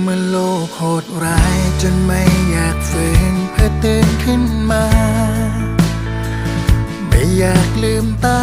เมื่อโลกโหดร้ายจนไม่อยากฝืนเพื่อตื่นขึ้นมา ไม่อยากลืมตา